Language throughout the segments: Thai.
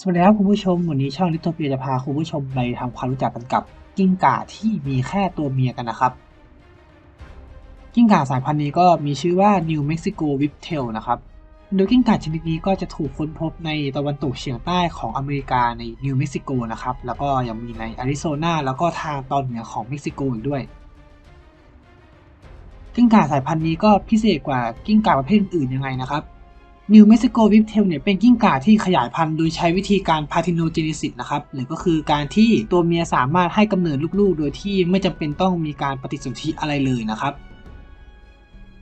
สวัสดีครับคุณผู้ชม วันนี้ช่องลิทโทเปียจะพาคุณผู้ชมไปทำความรู้จักกันกับกิ้งก่าที่มีแค่ตัวเมียกันนะครับ กิ้งก่าสายพันธุ์นี้ก็มีชื่อว่า New Mexico Whiptail นะครับโดยกิ้งก่าชนิดนี้ก็จะถูกค้นพบในตะวันตกเฉียงใต้ของอเมริกาในนิวเม็กซิโกนะครับ แล้วก็ยังมีในอาริโซนาแล้วก็ทางตอนเหนือของเม็กซิโกอีกด้วย กิ้งก่าสายพันธุ์นี้ก็พิเศษกว่ากิ้งก่าประเภทอื่นยังไงนะครับ นิวเม็กซิโกวิปเทลเนี่ยเป็นกิ้งก่าที่ขยายพันธุ์โดยใช้วิธีการพาทิโนเจนิซิสนะครับหรือก็คือการที่ตัวเมียสามารถให้กำเนิดลูกๆ โดยที่ไม่จำเป็นต้องมีการปฏิสนธิอะไรเลยนะครับ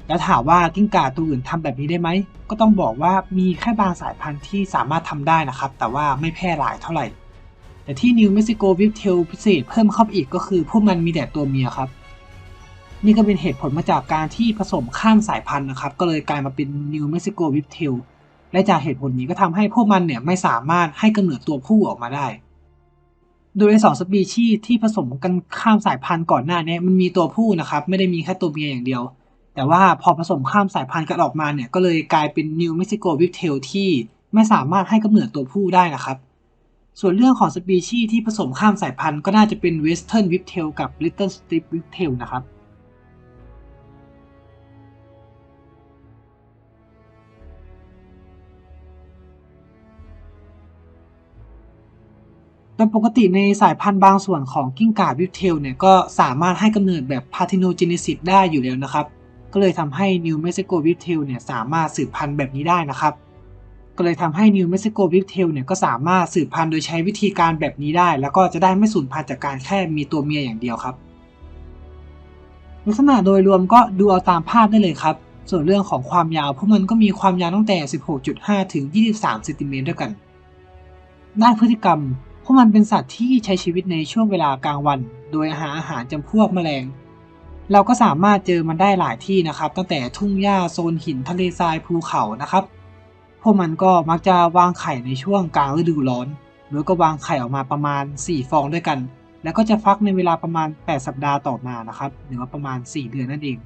แล้วถามว่ากิ้งก่าตัวอื่นทำแบบนี้ได้ไหม ก็ต้องบอกว่ามีแค่บางสายพันธุ์ที่สามารถทำได้นะครับ แต่ว่าไม่แพร่หลายเท่าไหร่ แต่ที่นิวเม็กซิโกวิปเทลพิเศษเพิ่มเข้าไปอีกก็คือพวกมันมีแต่ตัวเมียครับ นี่ก็เป็นเหตุผลมาจากการที่ผสมข้ามสายพันธุ์นะครับ ก็เลยกลายมาเป็นนิวเม็กซิโกวิปเทลและจากเหตุผลนี้ก็ทำให้พวกมันเนี่ยไม่สามารถให้กำเนิดตัวผู้ออกมาได้ โดยในสองสปีชีส์ที่ผสมกันข้ามสายพันธุ์ก่อนหน้านี้มันมีตัวผู้นะครับ ไม่ได้มีแค่ตัวเมียอย่างเดียว แต่ว่าพอผสมข้ามสายพันธุ์กันออกมาเนี่ยก็เลยกลายเป็นนิวเม็กซิโกวิปเทลที่ไม่สามารถให้กำเนิดตัวผู้ได้นะครับส่วนเรื่องของสปีชีส์ที่ผสมข้ามสายพันธุ์ก็น่าจะเป็นเวสเทิร์นวิปเทลกับลิตเติ้ลสติปวิปเทลนะครับ โดยปกติในสายพันธุ์บางส่วนของกิ้งก่าวิปเทลเนี่ยก็สามารถให้กำเนิดแบบพาร์ทิโนเจเนซิสได้อยู่แล้วนะครับ ก็เลยทำให้นิวเม็กซิโกวิปเทลเนี่ยสามารถสืบพันธุ์แบบนี้ได้นะครับ ก็เลยทำให้นิวเม็กซิโกวิปเทลเนี่ยก็สามารถสืบพันธุ์โดยใช้วิธีการแบบนี้ได้ แล้วก็จะได้ไม่สูญพันธุ์จากการแค่มีตัวเมียอย่างเดียวครับ ลักษณะโดยรวมก็ดูเอาตามภาพได้เลยครับ ส่วนเรื่องของความยาวพวกมันก็มีความยาวตั้งแต่ 16.5 ถึง 23 เซนติเมตรด้วยกัน ด้านพฤติกรรม วกมันเป็นสัตว์ที่ใช้ชีวิตในช่วงเวลากลางวัน โดยหาอาหารจำพวกแมลง เราก็สามารถเจอมันได้หลายที่นะครับ ตั้งแต่ทุ่งหญ้าโซนหินทะเลทรายภูเขานะครับ พวกมันก็มักจะวางไข่ในช่วงกลางฤดูร้อนโดยก็วางไข่ออกมาประมาณ 4 ฟองด้วยกัน แล้วก็จะฟักในเวลาประมาณ 8 สัปดาห์ต่อมานะครับหรือว่าประมาณ 4 เดือนนั่นเอง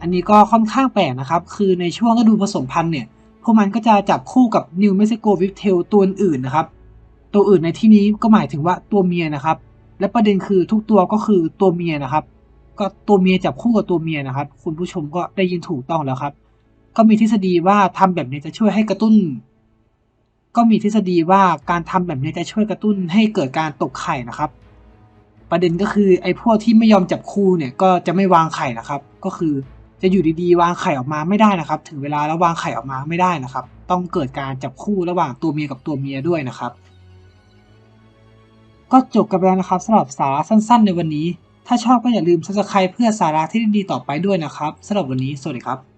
อันนี้ก็ค่อนข้างแปลกนะครับ คือในช่วงฤดูผสมพันธุ์เนี่ยพวกมันก็จะจับคู่กับนิวเม็กซิโกวิปเทลตัวอื่นนะครับ ตัวอื่นในที่นี้ก็หมายถึงว่าตัวเมียนะครับ และประเด็นคือทุกตัวก็คือตัวเมียนะครับ ก็ตัวเมียจับคู่กับตัวเมียนะครับ คุณผู้ชมก็ได้ยินถูกต้องแล้วครับ ก็มีทฤษฎีว่าทำแบบนี้จะช่วยให้กระตุ้น ก็มีทฤษฎีว่าการทำแบบนี้จะช่วยกระตุ้นให้เกิดการตกไข่นะครับ ประเด็นก็คือไอ้พวกที่ไม่ยอมจับคู่เนี่ยก็จะไม่วางไข่นะครับ ก็คือจะอยู่ดีๆ วางไข่ออกมาไม่ได้นะครับ ถึงเวลาแล้ววางไข่ออกมาไม่ได้นะครับ ต้องเกิดการจับคู่ระหว่างตัวเมียกับตัวเมียด้วยนะครับ ก็จบกันไปแล้วนะครับสำหรับสาระสั้นๆ ในวันนี้ ถ้าชอบก็อย่าลืม subscribe เพื่อสาระที่ดีๆต่อไปด้วยนะครับสำหรับวันนี้สวัสดีครับ